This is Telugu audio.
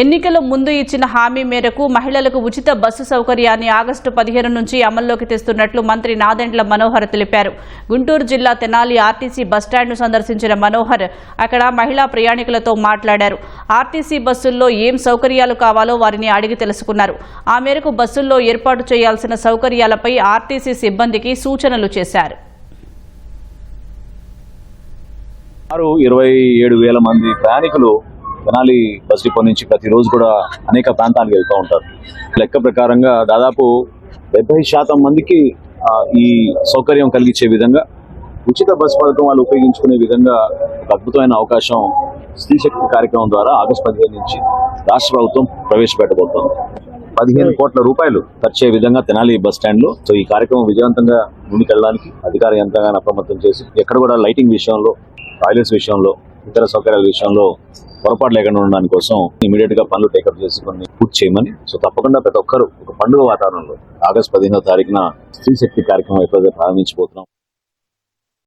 ఎన్నికల ముందు ఇచ్చిన హామీ మేరకు మహిళలకు ఉచిత బస్సు సౌకర్యాన్ని ఆగస్టు పదిహేను నుంచి అమల్లోకి తెస్తున్నట్లు మంత్రి నాదెండ్ల మనోహర్ తెలిపారు. గుంటూరు జిల్లా తెనాలి ఆర్టీసీ బస్టాండ్ను సందర్శించిన మనోహర్ అక్కడ మహిళా ప్రయాణికులతో మాట్లాడారు. ఆర్టీసీ బస్సుల్లో ఏం సౌకర్యాలు కావాలో వారిని అడిగి తెలుసుకున్నారు. ఆ మేరకు బస్సుల్లో ఏర్పాటు చేయాల్సిన సౌకర్యాలపై ఆర్టీసీ సిబ్బందికి సూచనలు చేశారు. ఇరవై ఏడు వేల మంది ప్రయాణికులు తెనాలి బస్ డిపో నుంచి ప్రతిరోజు కూడా అనేక ప్రాంతాలకు వెళ్తూ ఉంటారు. లెక్క ప్రకారంగా దాదాపు డెబ్బై శాతం మందికి ఈ సౌకర్యం కలిగించే విధంగా ఉచిత బస్ పథకం వాళ్ళు ఉపయోగించుకునే విధంగా ఒక అద్భుతమైన అవకాశం స్త్రీశక్తి కార్యక్రమం ద్వారా ఆగస్టు పదిహేను నుంచి రాష్ట్ర ప్రభుత్వం ప్రవేశపెట్టబోతోంది. పదిహేను కోట్ల రూపాయలు ఖర్చే విధంగా తెనాలి బస్ స్టాండ్లో సో ఈ కార్యక్రమం విజయవంతంగా ముందుకెళ్ళడానికి అధికార యంత్రాంగాన్ని అప్రమత్తం చేసి ఎక్కడ కూడా లైటింగ్ విషయంలో టాయిలెట్స్ విషయంలో ఇతర సౌకర్యాల విషయంలో పొరపాటు లేకుండా ఉండడానికి కోసం ఇమీడియట్గా పనులు టేకప్ చేసి కొన్ని పూర్తి చేయమని. సో తప్పకుండా ప్రతి ఒక్కరు ఒక పండుగ వాతావరణంలో ఆగస్టు పదిహేనో తారీఖున స్త్రీ శక్తి కార్యక్రమం ఎప్పుడైతే ప్రారంభించబోతున్నాం